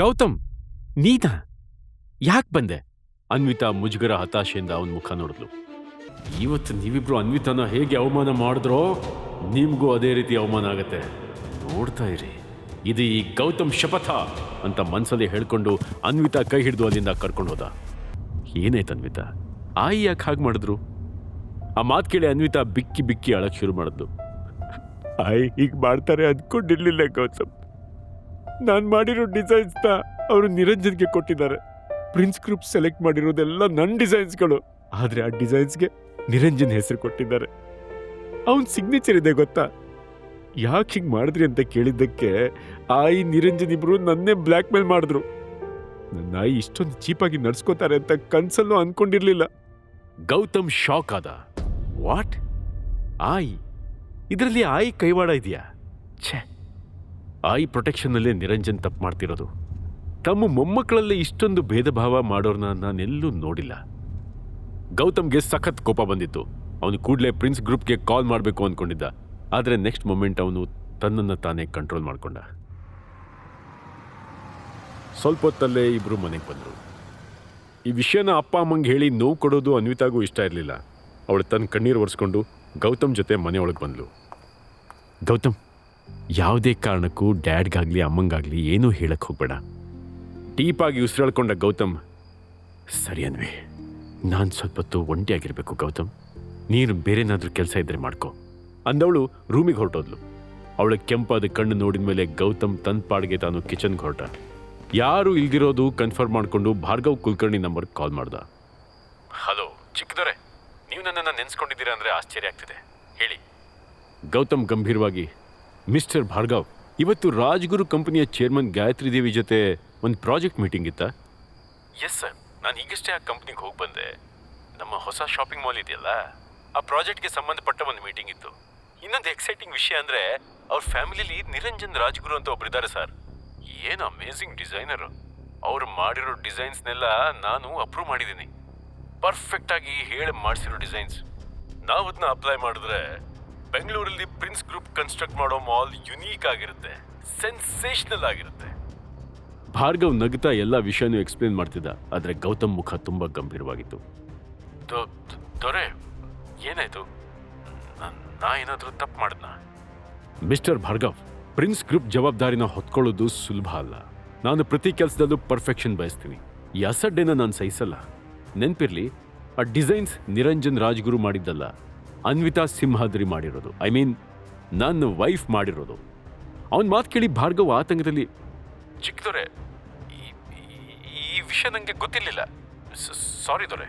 ಗೌತಮ್, ನೀನಾ? ಯಾಕೆ ಬಂದೆ? ಅನ್ವಿತಾ ಮುಜುಗರ ಹತಾಶೆಯಿಂದ ಅವನ ಮುಖ ನೋಡಿದ್ಲು. ಇವತ್ತು ನೀವಿಬ್ರು ಅನ್ವಿತಾನ ಹೇಗೆ ಅವಮಾನ ಮಾಡಿದ್ರೋ ನಿಮಗೂ ಅದೇ ರೀತಿ ಅವಮಾನ ಆಗತ್ತೆ. ನೋಡ್ತಾ ಇರಿ. ಇದು ಈ ಗೌತಮ್ ಶಪಥ ಅಂತ ಮನಸ್ಸಲ್ಲಿ ಹೇಳ್ಕೊಂಡು ಅನ್ವಿತಾ ಕೈ ಹಿಡಿದು ಅಲ್ಲಿಂದ ಕರ್ಕೊಂಡು ಹೋದ. ಏನಾಯ್ತು ಅನ್ವಿತಾ? ಆಯಿ ಯಾಕೆ ಹಾಗೆ ಮಾಡಿದ್ರು? ಆ ಮಾತು ಕೇಳಿ ಅನ್ವಿತಾ ಬಿಕ್ಕಿ ಬಿಕ್ಕಿ ಅಳಕ್ಕೆ ಶುರು ಮಾಡಿದ್ಲು. ಆಯಿ ಹೀಗೆ ಮಾಡ್ತಾರೆ ಅಂದ್ಕೊಂಡಿರ್ಲಿಲ್ಲ ಗೌತಮ್. ನಾನು ಮಾಡಿರೋ ಡಿಸೈನ್ಸ್ನ ಅವರು ನಿರಂಜನ್ಗೆ ಕೊಟ್ಟಿದ್ದಾರೆ. ಪ್ರಿನ್ಸ್ ಗ್ರೂಪ್ ಸೆಲೆಕ್ಟ್ ಮಾಡಿರೋದೆಲ್ಲ ನನ್ನ ಡಿಸೈನ್ಸ್ಗಳು ಆದರೆ ಆ ಡಿಸೈನ್ಸ್ಗೆ ನಿರಂಜನ್ ಹೆಸರು ಕೊಟ್ಟಿದ್ದಾರೆ. ಅವನ ಸಿಗ್ನೇಚರ್ ಇದೆ ಗೊತ್ತಾ? ಯಾಕೆ ಹಿಂಗೆ ಮಾಡಿದ್ರಿ ಅಂತ ಕೇಳಿದ್ದಕ್ಕೆ ಆಯಿ ನಿರಂಜನ್ ಇಬ್ಬರು ನನ್ನೇ ಬ್ಲ್ಯಾಕ್ ಮೇಲ್ ಮಾಡಿದ್ರು. ನನ್ನ ಆಯಿ ಇಷ್ಟೊಂದು ಚೀಪಾಗಿ ನಡ್ಸ್ಕೋತಾರೆ ಅಂತ ಕನ್ಸಲ್ಲೂ ಅನ್ಕೊಂಡಿರ್ಲಿಲ್ಲ. ಗೌತಮ್ ಶಾಕ್ ಆದ. ವಾಟ್ ಆಯಿ? ಇದರಲ್ಲಿ ಆಯಿ ಕೈವಾಡ ಇದೆಯಾ? ಛೇ! ಆಯಿ ಪ್ರೊಟೆಕ್ಷನ್ನಲ್ಲೇ ನಿರಂಜನ್ ತಪ್ಪು ಮಾಡ್ತಿರೋದು. ತಮ್ಮ ಮೊಮ್ಮಕ್ಕಳಲ್ಲೇ ಇಷ್ಟೊಂದು ಭೇದ ಭಾವ ಮಾಡೋರ್ನ ನಾನೆಲ್ಲೂ ನೋಡಿಲ್ಲ. ಗೌತಮ್ಗೆ ಸಖತ್ ಕೋಪ ಬಂದಿತ್ತು. ಅವನು ಕೂಡಲೇ ಪ್ರಿನ್ಸ್ ಗ್ರೂಪ್ಗೆ ಕಾಲ್ ಮಾಡಬೇಕು ಅಂದ್ಕೊಂಡಿದ್ದ ಆದರೆ ನೆಕ್ಸ್ಟ್ ಮೊಮೆಂಟ್ ಅವನು ತನ್ನನ್ನು ತಾನೇ ಕಂಟ್ರೋಲ್ ಮಾಡ್ಕೊಂಡ. ಸ್ವಲ್ಪ ಹೊತ್ತಲ್ಲೇ ಇಬ್ರು ಮನೆಗೆ ಬಂದರು. ಈ ವಿಷಯನ ಅಪ್ಪ ಅಮ್ಮಂಗೆ ಹೇಳಿ ನೋವು ಕೊಡೋದು ಅನ್ವಿತಾಗೂ ಇಷ್ಟ ಇರಲಿಲ್ಲ. ಅವಳು ತನ್ನ ಕಣ್ಣೀರು ಒರೆಸ್ಕೊಂಡು ಗೌತಮ್ ಜೊತೆ ಮನೆಯೊಳಗೆ ಬಂದಳು ಗೌತಮ್ ಯಾವುದೇ ಕಾರಣಕ್ಕೂ ಡ್ಯಾಡ್ಗಾಗಲಿ, ಅಮ್ಮಂಗಾಗ್ಲಿ ಏನೂ ಹೇಳಕ್ಕೆ ಹೋಗ್ಬೇಡ. ಡೀಪಾಗಿ ಉಸಿರಾಳ್ಕೊಂಡ ಗೌತಮ್, ಸರಿ ಅನ್ವಿ, ನಾನು ಸ್ವಲ್ಪ ಹೊತ್ತು ಒಂಟಿಯಾಗಿರಬೇಕು ಗೌತಮ್. ನೀನು ಬೇರೆನಾದ್ರೂ ಕೆಲಸ ಇದ್ರೆ ಮಾಡ್ಕೊ. ಅಂದವಳು ರೂಮಿಗೆ ಹೊರಟೋದ್ಲು. ಅವಳ ಕೆಂಪಾದ ಕಣ್ಣು ನೋಡಿದ ಮೇಲೆ ಗೌತಮ್ ತನ್ನ ಪಾಡಿಗೆ ತಾನು ಕಿಚನ್ಗೆ ಹೊರಟ. ಯಾರು ಇಲ್ದಿರೋದು ಕನ್ಫರ್ಮ್ ಮಾಡಿಕೊಂಡು ಭಾರ್ಗವ್ ಕುಲಕರ್ಣಿ ನಂಬರ್ಗೆ ಕಾಲ್ ಮಾಡ್ದ. ಹಲೋ ಚಿಕ್ಕದೊರೆ ನೀವು ನನ್ನನ್ನು ನೆನೆಸ್ಕೊಂಡಿದ್ದೀರಾ ಅಂದರೆ ಆಶ್ಚರ್ಯ ಆಗ್ತಿದೆ. ಹೇಳಿ. ಗೌತಮ್ ಗಂಭೀರವಾಗಿ ಮಿಸ್ಟರ್ ಭಾರ್ಗವ್, ಇವತ್ತು ರಾಜ್ಗುರು ಕಂಪನಿಯ ಚೇರ್ಮನ್ ಗಾಯತ್ರಿ ದೇವಿ ಜೊತೆ ಒಂದು ಪ್ರಾಜೆಕ್ಟ್ ಮೀಟಿಂಗ್ ಇತ್ತಾ? ಎಸ್ ಸರ್ ನಾನು ಈಗಷ್ಟೇ ಆ ಕಂಪ್ನಿಗೆ ಹೋಗಿ ಬಂದೆ. ನಮ್ಮ ಹೊಸ ಶಾಪಿಂಗ್ ಮಾಲ್ ಇದೆಯಲ್ಲ, ಆ ಪ್ರಾಜೆಕ್ಟ್ಗೆ ಸಂಬಂಧಪಟ್ಟ ಒಂದು ಮೀಟಿಂಗ್ ಇತ್ತು. ಇನ್ನೊಂದು ಎಕ್ಸೈಟಿಂಗ್ ವಿಷಯ ಅಂದರೆ, ಅವ್ರ ಫ್ಯಾಮಿಲಿಲಿ ನಿರಂಜನ್ ರಾಜ್ಗುರು ಅಂತ ಒಬ್ಬರಿದ್ದಾರೆ ಸರ್. ಏನು ಅಮೇಝಿಂಗ್ ಡಿಸೈನರು ಅವ್ರು ಮಾಡಿರೋ ಡಿಸೈನ್ಸ್ನೆಲ್ಲ ನಾನು ಅಪ್ರೂವ್ ಮಾಡಿದ್ದೀನಿ ಪರ್ಫೆಕ್ಟಾಗಿ ಹೇಳಿ ಮಾಡಿಸಿರೋ ಡಿಸೈನ್ಸ್. ನಾವು ಅದನ್ನ ಅಪ್ಲೈ ಮಾಡಿದ್ರೆ ಬೆಂಗಳೂರಲ್ಲಿ ಪ್ರಿನ್ಸ್ ಗ್ರೂಪ್ ಕನ್ಸ್ಟ್ರಕ್ಟ್ ಮಾಡೋ ಮಾಲ್ ಯುನೀಕ್ ಆಗಿರುತ್ತೆ. ಸೆನ್ಸೇಷನಲ್ ಆಗಿರುತ್ತೆ. ಭಾರ್ಗವ್ ನಗ್ತಾ ಎಲ್ಲ ವಿಷಯನೂ ಎಕ್ಸ್ಪ್ಲೇನ್ ಮಾಡ್ತಿದ್ದ ಆದರೆ ಗೌತಮ್ ಮುಖ ತುಂಬ ಗಂಭೀರವಾಗಿತ್ತು. ದೊರೆ ಏನಾಯ್ತು? ನಾ ಏನಾದರೂ ತಪ್ಪು ಮಾಡಿದ್ನಾ? ಮಿಸ್ಟರ್ ಭಾರ್ಗವ್ ಪ್ರಿನ್ಸ್ ಗ್ರೂಪ್ ಜವಾಬ್ದಾರಿನ ಹೊತ್ಕೊಳ್ಳೋದು ಸುಲಭ ಅಲ್ಲ. ನಾನು ಪ್ರತಿ ಕೆಲಸದಲ್ಲೂ ಪರ್ಫೆಕ್ಷನ್ ಬಯಸ್ತೀನಿ. ಈ ಅಸಡ್ಡೆನ ನಾನು ಸಹಿಸಲ್ಲ. ನೆನ್ಪಿರ್ಲಿ ಆ ಡಿಸೈನ್ಸ್ ನಿರಂಜನ್ ರಾಜ್ಗುರು ಮಾಡಿದ್ದಲ್ಲ. ಅನ್ವಿತಾ ಸಿಂಹಾದ್ರಿ ಮಾಡಿರೋದು. ಐ ಮೀನ್ ನನ್ನ ವೈಫ್ ಮಾಡಿರೋದು. ಅವನ ಮಾತು ಕೇಳಿ ಭಾರ್ಗವ್ ಆತಂಕದಲ್ಲಿ ಚಿಕ್ಕದೊರೆ ಈ ವಿಷಯ ನನಗೆ ಗೊತ್ತಿರಲಿಲ್ಲ. ಸಾರಿ ದೊರೆ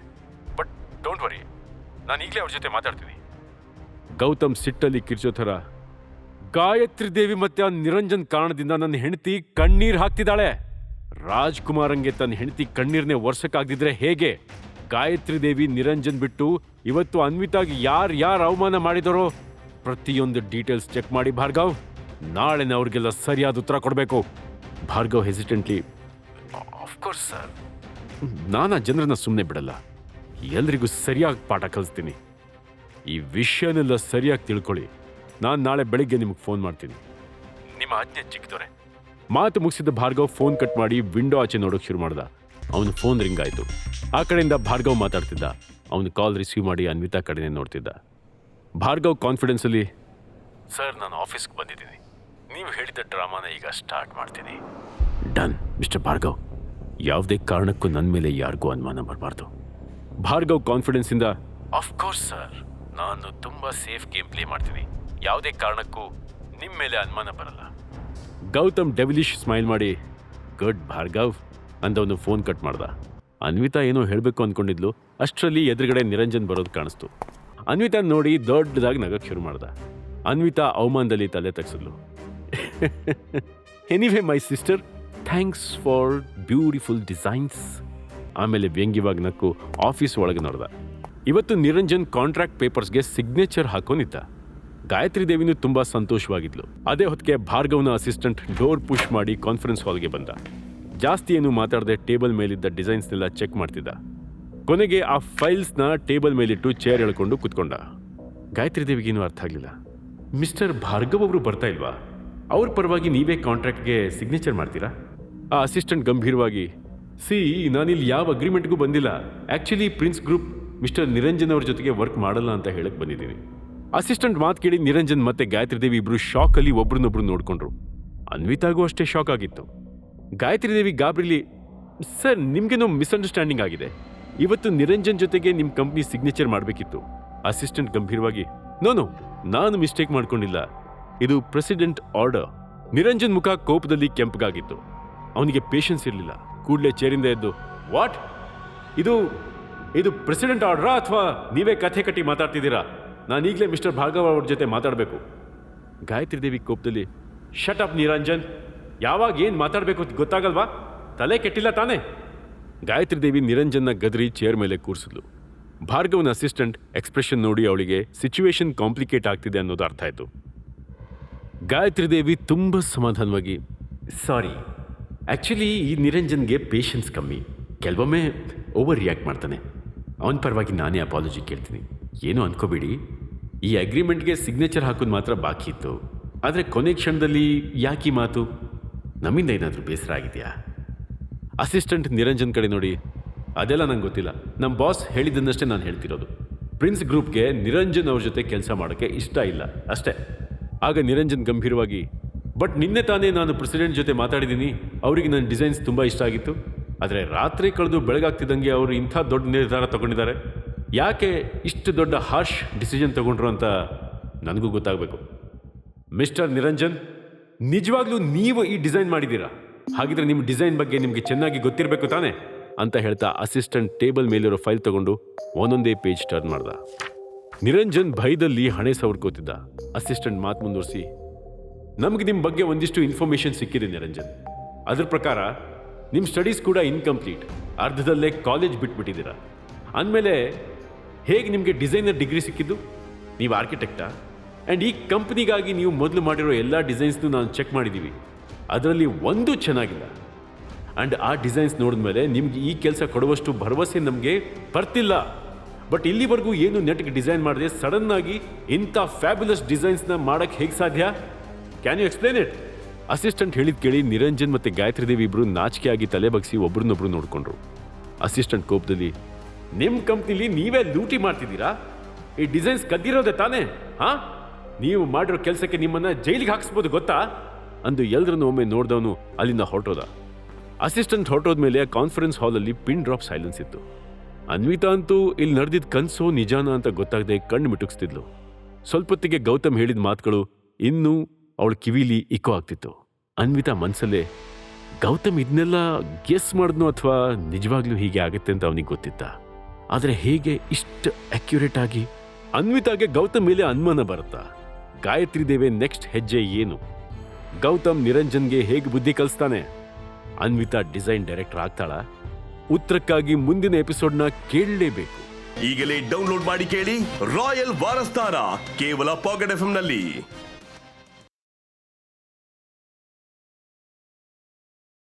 ಬಟ್ ಡೋಂಟ್ ವರಿ ನಾನು ಈಗಲೇ ಅವ್ರ ಜೊತೆ ಮಾತಾಡ್ತೀನಿ. ಗೌತಮ್ ಸಿಟ್ಟಲ್ಲಿ ಕಿರ್ಚೋ ಥರ ಗಾಯತ್ರಿ ದೇವಿ ಮತ್ತೆ ಆ ನಿರಂಜನ್ ಕಾರಣದಿಂದ ನನ್ನ ಹೆಂಡತಿ ಕಣ್ಣೀರ್ ಹಾಕ್ತಿದ್ದಾಳೆ. ರಾಜ್ಕುಮಾರಂಗೆ ತನ್ನ ಹೆಂಡತಿ ಕಣ್ಣೀರ್ನೇ ವರ್ಷಕ್ಕಾಗ್ದಿದ್ರೆ ಹೇಗೆ? ಗಾಯತ್ರಿ ದೇವಿ ನಿರಂಜನ್ ಬಿಟ್ಟು ಇವತ್ತು ಅನ್ವಿತಾಗಿ ಯಾರು ಯಾರು ಅವಮಾನ ಮಾಡಿದರೋ ಪ್ರತಿಯೊಂದು ಡೀಟೇಲ್ಸ್ ಚೆಕ್ ಮಾಡಿ ಭಾರ್ಗವ್. ನಾಳೆನೇ ಅವ್ರಿಗೆಲ್ಲ ಸರಿಯಾದ ಉತ್ತರ ಕೊಡಬೇಕು. ಭಾರ್ಗವ್ ಹೆಸಿಟೆಂಟ್ಲಿ. ಆಫ್ಕೋರ್ಸ್ ಸರ್ ನಾನು ಆ ಜನರನ್ನ ಸುಮ್ಮನೆ ಬಿಡಲ್ಲ. ಎಲ್ರಿಗೂ ಸರಿಯಾಗಿ ಪಾಠ ಕಲಿಸ್ತೀನಿ. ಈ ವಿಷಯನೆಲ್ಲ ಸರಿಯಾಗಿ ತಿಳ್ಕೊಳ್ಳಿ. ನಾನು ನಾಳೆ ಬೆಳಿಗ್ಗೆ ನಿಮಗೆ ಫೋನ್ ಮಾಡ್ತೀನಿ. ನಿಮ್ಮ ಆಜ್ಞೆ ಚಿಕ್ಕದೊರೆ ಮಾತು ಮುಗಿಸಿದ ಭಾರ್ಗವ್ ಫೋನ್ ಕಟ್ ಮಾಡಿ ವಿಂಡೋ ಆಚೆ ನೋಡೋಕೆ ಶುರು ಮಾಡ್ದ. ಅವನ ಫೋನ್ ರಿಂಗ್ ಆಯಿತು. ಆ ಕಡೆಯಿಂದ ಭಾರ್ಗವ್ ಮಾತಾಡ್ತಿದ್ದ. ಅವನು ಕಾಲ್ ರಿಸೀವ್ ಮಾಡಿ ಅನ್ವಿತಾ ಕಡೆನೇ ನೋಡ್ತಿದ್ದ. ಭಾರ್ಗವ್ ಕಾನ್ಫಿಡೆನ್ಸಲ್ಲಿ ಸರ್ ನಾನು ಆಫೀಸ್ಗೆ ಬಂದಿದ್ದೀನಿ. ನೀವು ಹೇಳಿದ ಡ್ರಾಮಾನ ಈಗ ಸ್ಟಾರ್ಟ್ ಮಾಡ್ತೀನಿ. Done mister Bhargav. ಯಾವುದೇ ಕಾರಣಕ್ಕೂ ನನ್ನ ಮೇಲೆ ಯಾರಿಗೂ ಅನುಮಾನ ಬರಬಾರ್ದು ಭಾರ್ಗವ್ ಕಾನ್ಫಿಡೆನ್ಸಿಂದ ಕೋರ್ಸ್ ಸರ್ ನಾನು ತುಂಬ ಸೇಫ್ ಗೇಮ್ ಪ್ಲೇ ಮಾಡ್ತೀನಿ. ಯಾವುದೇ ಕಾರಣಕ್ಕೂ ನಿಮ್ಮ ಮೇಲೆ ಅನುಮಾನ ಬರಲ್ಲ. ಗೌತಮ್ ಡೆವಿಲಿಶ್ ಸ್ಮೈಲ್ ಮಾಡಿ ಗುಡ್ ಭಾರ್ಗವ್. ಅಂದವನು ಫೋನ್ ಕಟ್ ಮಾಡ್ದ. ಅನ್ವಿತಾ ಏನೋ ಹೇಳಬೇಕು ಅಂದ್ಕೊಂಡಿದ್ಲು ಅಷ್ಟರಲ್ಲಿ ಎದುರುಗಡೆ ನಿರಂಜನ್ ಬರೋದು ಕಾಣಿಸ್ತು. ಅನ್ವಿತಾ ನೋಡಿ ದೊಡ್ಡದಾಗಿ ನಗಕ್ಕೆ ಶುರು ಮಾಡ್ದ. ಅನ್ವಿತಾ ಅವಮಾನದಲ್ಲಿ ತಲೆ ತಗ್ಸಿದ್ಲು. Anyway my sister thanks for beautiful designs ಆಮೇಲೆ ವ್ಯಂಗ್ಯವಾಗಿ ನಕ್ಕು ಆಫೀಸ್ ಒಳಗೆ ನೋಡ್ದ. ಇವತ್ತು ನಿರಂಜನ್ ಕಾಂಟ್ರಾಕ್ಟ್ ಪೇಪರ್ಸ್ಗೆ ಸಿಗ್ನೇಚರ್ ಹಾಕೊಂಡಿದ್ದ. ಗಾಯತ್ರಿ ದೇವಿನೂ ತುಂಬಾ ಸಂತೋಷವಾಗಿದ್ಲು. ಅದೇ ಹೊತ್ತಿಗೆ ಭಾರ್ಗವ್ನ ಅಸಿಸ್ಟೆಂಟ್ ಡೋರ್ ಪುಷ್ ಮಾಡಿ ಕಾನ್ಫರೆನ್ಸ್ ಹಾಲ್ಗೆ ಬಂದ. ಜಾಸ್ತಿ ಏನು ಮಾತಾಡದೆ ಟೇಬಲ್ ಮೇಲಿದ್ದ ಡಿಸೈನ್ಸ್ನೆಲ್ಲ ಚೆಕ್ ಮಾಡ್ತಿದ್ದ. ಕೊನೆಗೆ ಆ ಫೈಲ್ಸ್ನ ಟೇಬಲ್ ಮೇಲಿಟ್ಟು ಚೇರ್ ಎಳ್ಕೊಂಡು ಕುತ್ಕೊಂಡ. ಗಾಯತ್ರಿ ದೇವಿಗೇನು ಅರ್ಥ ಆಗಲಿಲ್ಲ. ಮಿಸ್ಟರ್ ಭಾರ್ಗವ್ ಅವರು ಬರ್ತಾ ಇಲ್ವಾ? ಅವ್ರ ಪರವಾಗಿ ನೀವೇ ಕಾಂಟ್ರಾಕ್ಟ್ಗೆ ಸಿಗ್ನೇಚರ್ ಮಾಡ್ತೀರಾ? ಆ ಅಸಿಸ್ಟೆಂಟ್ ಗಂಭೀರವಾಗಿ, ಸಿ, ನಾನಿಲ್ಲಿ ಯಾವ ಅಗ್ರಿಮೆಂಟ್ಗೂ ಬಂದಿಲ್ಲ. Actually Prince Group mister Niranjan ಅವ್ರ ಜೊತೆಗೆ ವರ್ಕ್ ಮಾಡಲ್ಲ ಅಂತ ಹೇಳಕ್ಕೆ ಬಂದಿದ್ದೀನಿ. ಅಸಿಸ್ಟೆಂಟ್ ಮಾತು ಕೇಳಿ ನಿರಂಜನ್ ಮತ್ತೆ ಗಾಯತ್ರಿ ದೇವಿ ಇಬ್ರು ಶಾಕಲ್ಲಿ ಒಬ್ರನ್ನೊಬ್ರು ನೋಡ್ಕೊಂಡ್ರು. ಅನ್ವಿತಾಗೂ ಅಷ್ಟೇ ಶಾಕ್ ಆಗಿತ್ತು. ಗಾಯತ್ರಿ ದೇವಿ ಗಾಬ್ರಿಲಿ, ಸರ್ ನಿಮ್ಗೇನೋ ಮಿಸ್ಅಂಡರ್ಸ್ಟ್ಯಾಂಡಿಂಗ್ ಆಗಿದೆ. ಇವತ್ತು ನಿರಂಜನ್ ಜೊತೆಗೆ ನಿಮ್ಮ ಕಂಪ್ನಿ ಸಿಗ್ನೇಚರ್ ಮಾಡಬೇಕಿತ್ತು. ಅಸಿಸ್ಟೆಂಟ್ ಗಂಭೀರವಾಗಿ ನೋ ನೋ ನಾನು ಮಿಸ್ಟೇಕ್ ಮಾಡ್ಕೊಂಡಿಲ್ಲ. ಇದು ಪ್ರೆಸಿಡೆಂಟ್ ಆರ್ಡರ್ ನಿರಂಜನ್ ಮುಖ ಕೋಪದಲ್ಲಿ ಕೆಂಪಗಾಗಿತ್ತು. ಅವನಿಗೆ ಪೇಷನ್ಸ್ ಇರಲಿಲ್ಲ. ಕೂಡಲೇ ಚೇರಿಂದ ಎದ್ದು ವಾಟ್ ಇದು ಇದು ಪ್ರೆಸಿಡೆಂಟ್ ಆರ್ಡ್ರಾ ಅಥವಾ ನೀವೇ ಕಥೆ ಕಟ್ಟಿ ಮಾತಾಡ್ತಿದ್ದೀರಾ? ನಾನು ಈಗಲೇ ಮಿಸ್ಟರ್ ಭಾರ್ಗವ ಅವ್ರ ಜೊತೆ ಮಾತಾಡಬೇಕು. ಗಾಯತ್ರಿ ದೇವಿ ಕೋಪದಲ್ಲಿ ಶಟ್ ಅಪ್ ನಿರಂಜನ್. ಯಾವಾಗ ಏನು ಮಾತಾಡಬೇಕು ಅಂತ ಗೊತ್ತಾಗಲ್ವಾ? ತಲೆ ಕೆಟ್ಟಿಲ್ಲ ತಾನೇ? ಗಾಯತ್ರಿ ದೇವಿ ನಿರಂಜನ್ನ ಗದರಿ ಚೇರ್ ಮೇಲೆ ಕೂರಿಸಿದ್ಲು. ಭಾರ್ಗವನ ಅಸಿಸ್ಟೆಂಟ್ ಎಕ್ಸ್ಪ್ರೆಷನ್ ನೋಡಿ ಅವಳಿಗೆ ಸಿಚುವೇಶನ್ ಕಾಂಪ್ಲಿಕೇಟ್ ಆಗ್ತಿದೆ ಅನ್ನೋದು ಅರ್ಥ ಆಯಿತು. ಗಾಯತ್ರಿ ದೇವಿ ತುಂಬ ಸಮಾಧಾನವಾಗಿ, ಸಾರಿ ಆ್ಯಕ್ಚುಲಿ ಈ ನಿರಂಜನ್ಗೆ ಪೇಷನ್ಸ್ ಕಮ್ಮಿ. ಕೆಲವೊಮ್ಮೆ ಓವರ್ ರಿಯಾಕ್ಟ್ ಮಾಡ್ತಾನೆ. ಅವನ ಪರವಾಗಿ ನಾನೇ ಅಪಾಲಜಿ ಕೇಳ್ತೀನಿ. ಏನೂ ಅನ್ಕೋಬೇಡಿ. ಈ ಅಗ್ರಿಮೆಂಟ್ಗೆ ಸಿಗ್ನೇಚರ್ ಹಾಕೋದು ಮಾತ್ರ ಬಾಕಿ ಇತ್ತು. ಆದರೆ ಕೊನೆ ಕ್ಷಣದಲ್ಲಿ ಯಾಕೆ ಮಾತು? ನಮ್ಮಿಂದ ಏನಾದರೂ ಬೇಸರ ಆಗಿದೆಯಾ? ಅಸಿಸ್ಟೆಂಟ್ ನಿರಂಜನ್ ಕಡೆ ನೋಡಿ, ಅದೆಲ್ಲ ನಂಗೆ ಗೊತ್ತಿಲ್ಲ. ನಮ್ಮ ಬಾಸ್ ಹೇಳಿದ್ದನ್ನಷ್ಟೇ ನಾನು ಹೇಳ್ತಿರೋದು. ಪ್ರಿನ್ಸ್ ಗ್ರೂಪ್ಗೆ ನಿರಂಜನ್ ಅವ್ರ ಜೊತೆ ಕೆಲಸ ಮಾಡೋಕ್ಕೆ ಇಷ್ಟ ಇಲ್ಲ, ಅಷ್ಟೇ. ಆಗ ನಿರಂಜನ್ ಗಂಭೀರವಾಗಿ, ಬಟ್ ನಿನ್ನೆ ತಾನೇ ನಾನು ಪ್ರೆಸಿಡೆಂಟ್ ಜೊತೆ ಮಾತಾಡಿದ್ದೀನಿ. ಅವರಿಗೆ ನನ್ನ ಡಿಸೈನ್ಸ್ ತುಂಬ ಇಷ್ಟ ಆಗಿತ್ತು. ಆದರೆ ರಾತ್ರಿ ಕಳೆದು ಬೆಳಗಾಗ್ತಿದ್ದಂಗೆ ಅವರು ಇಂಥ ದೊಡ್ಡ ನಿರ್ಧಾರ ತಗೊಂಡಿದ್ದಾರೆ. ಯಾಕೆ ಇಷ್ಟು ದೊಡ್ಡ ಹಾರ್ಷ್ ಡಿಸಿಷನ್ ತಗೊಂಡ್ರು ಅಂತ ನನಗೂ ಗೊತ್ತಾಗಬೇಕು. ಮಿಸ್ಟರ್ ನಿರಂಜನ್ ನಿಜವಾಗ್ಲೂ ನೀವು ಈ ಡಿಸೈನ್ ಮಾಡಿದ್ದೀರಾ? ಹಾಗಿದ್ರೆ ನಿಮ್ಮ ಡಿಸೈನ್ ಬಗ್ಗೆ ನಿಮಗೆ ಚೆನ್ನಾಗಿ ಗೊತ್ತಿರಬೇಕು ತಾನೆ? ಅಂತ ಹೇಳ್ತಾ ಅಸಿಸ್ಟೆಂಟ್ ಟೇಬಲ್ ಮೇಲಿರೋ ಫೈಲ್ ತಗೊಂಡು ಒಂದೊಂದೇ ಪೇಜ್ ಟರ್ನ್ ಮಾಡ್ದ. ನಿರಂಜನ್ ಭಯದಲ್ಲಿ ಹಣೆ ಸವರ್ಕೋತಿದ್ದ. ಅಸಿಸ್ಟೆಂಟ್ ಮಾತು ಮುಂದುವರಿಸಿ, ನಮಗೆ ನಿಮ್ಮ ಬಗ್ಗೆ ಒಂದಿಷ್ಟು ಇನ್ಫಾರ್ಮೇಷನ್ ಸಿಕ್ಕಿದೆ ನಿರಂಜನ್. ಅದ್ರ ಪ್ರಕಾರ ನಿಮ್ಮ ಸ್ಟಡೀಸ್ ಕೂಡ ಇನ್ಕಂಪ್ಲೀಟ್. ಅರ್ಧದಲ್ಲೇ ಕಾಲೇಜ್ ಬಿಟ್ಬಿಟ್ಟಿದ್ದೀರಾ. ಅಂದಮೇಲೆ ಹೇಗೆ ನಿಮಗೆ ಡಿಸೈನರ್ ಡಿಗ್ರಿ ಸಿಕ್ಕಿದ್ದು? ನೀವು ಆರ್ಕಿಟೆಕ್ಟಾ? ಆ್ಯಂಡ್ ಈ ಕಂಪ್ನಿಗಾಗಿ ನೀವು ಮೊದಲು ಮಾಡಿರೋ ಎಲ್ಲ ಡಿಸೈನ್ಸ್ನು ನಾನು ಚೆಕ್ ಮಾಡಿದ್ದೀವಿ ಅದರಲ್ಲಿ ಒಂದೂ ಚೆನ್ನಾಗಿಲ್ಲ. ಆ್ಯಂಡ್ ಆ ಡಿಸೈನ್ಸ್ ನೋಡಿದ್ಮೇಲೆ ನಿಮಗೆ ಈ ಕೆಲಸ ಕೊಡುವಷ್ಟು ಭರವಸೆ ನಮಗೆ ಬರ್ತಿಲ್ಲ. ಬಟ್ ಇಲ್ಲಿವರೆಗೂ ಏನು ನೆಟ್ಗೆ ಡಿಸೈನ್ ಮಾಡಿದೆ ಸಡನ್ನಾಗಿ ಆಗಿ ಇಂಥ ಫ್ಯಾಬ್ಯುಲಸ್ ಡಿಸೈನ್ಸ್ನ ಮಾಡೋಕ್ಕೆ ಹೇಗೆ ಸಾಧ್ಯ? Can you explain it assistant ಹೇಳಿದ್ ಕೇಳಿ ನಿರಂಜನ್ ಮತ್ತು ಗಾಯತ್ರಿ ದೇವಿ ಇಬ್ಬರು ನಾಚಿಕೆಯಾಗಿ ತಲೆ ಬಗ್ಸಿ ಒಬ್ರನ್ನೊಬ್ರು ನೋಡಿಕೊಂಡ್ರು. ಅಸಿಸ್ಟೆಂಟ್ ಕೋಪದಲ್ಲಿ ನಿಮ್ಮ ಕಂಪ್ನಿಲಿ ನೀವೇ ಲೂಟಿ ಮಾಡ್ತಿದ್ದೀರಾ? ಈ ಡಿಸೈನ್ಸ್ ಕದ್ದಿರೋದೆ ತಾನೇ, ಹಾ? ನೀವು ಮಾಡಿರೋ ಕೆಲಸಕ್ಕೆ ನಿಮ್ಮನ್ನ ಜೈಲಿಗೆ ಹಾಕಿಸ್ಬೋದು, ಗೊತ್ತಾ? ಅಂದು ಎಲ್ರನ್ನು ಒಮ್ಮೆ ನೋಡ್ದವನು ಅಲ್ಲಿಂದ ಹೊರಟೋದ. ಅಸಿಸ್ಟೆಂಟ್ ಹೊರಟೋದ್ಮೇಲೆ ಕಾನ್ಫರೆನ್ಸ್ ಹಾಲಲ್ಲಿ ಪಿನ್ ಡ್ರಾಪ್ ಸೈಲೆನ್ಸ್ ಇತ್ತು. ಅನ್ವಿತಾ ಅಂತೂ ಇಲ್ಲಿ ನಡೆದಿದ್ದ ಕನ್ಸೋ ನಿಜಾನ ಅಂತ ಗೊತ್ತಾಗದೆ ಕಣ್ಣು ಮಿಟುಕಿಸ್ತಿದ್ಲು. ಸ್ವಲ್ಪೊತ್ತಿಗೆ ಗೌತಮ್ ಹೇಳಿದ ಮಾತುಗಳು ಇನ್ನೂ ಅವಳ ಕಿವಿಲಿ ಇಕೋ ಆಗ್ತಿತ್ತು. ಅನ್ವಿತಾ ಮನಸ್ಸಲ್ಲೇ ಗೌತಮ್ ಇದನ್ನೆಲ್ಲ ಗೆಸ್ ಮಾಡಿದ್ನೋ ಅಥವಾ ನಿಜವಾಗ್ಲೂ ಹೀಗೆ ಆಗುತ್ತೆ ಅಂತ ಅವನಿಗೆ ಗೊತ್ತಿತ್ತ? ಆದರೆ ಹೇಗೆ ಇಷ್ಟು ಅಕ್ಯುರೇಟ್ ಆಗಿ? ಅನ್ವಿತಾಗೆ ಗೌತಮ್ ಮೇಲೆ ಅನುಮಾನ ಬರುತ್ತಾ? ಗಾಯತ್ರಿ ದೇವೆ ನೆಕ್ಸ್ಟ್ ಹೆಜ್ಜೆ ಏನು? ಗೌತಮ್ ನಿರಂಜನ್ಗೆ ಹೇಗೆ ಬುದ್ಧಿ ಕಲಿಸ್ತಾನೆ? ಅನ್ವಿತಾ ಡಿಸೈನ್ ಡೈರೆಕ್ಟರ್ ಆಗ್ತಾಳ? ಉತ್ತರಕ್ಕಾಗಿ ಮುಂದಿನ ಎಪಿಸೋಡ್ನ ಕೇಳಲೇಬೇಕು. ಈಗಲೇ ಡೌನ್ಲೋಡ್ ಮಾಡಿ ಕೇಳಿ ರಾಯಲ್ ವಾರಸ್ತಾರ, ಕೇವಲ ಪಾಕೆಟ್ ಎಫ್ನಲ್ಲಿ.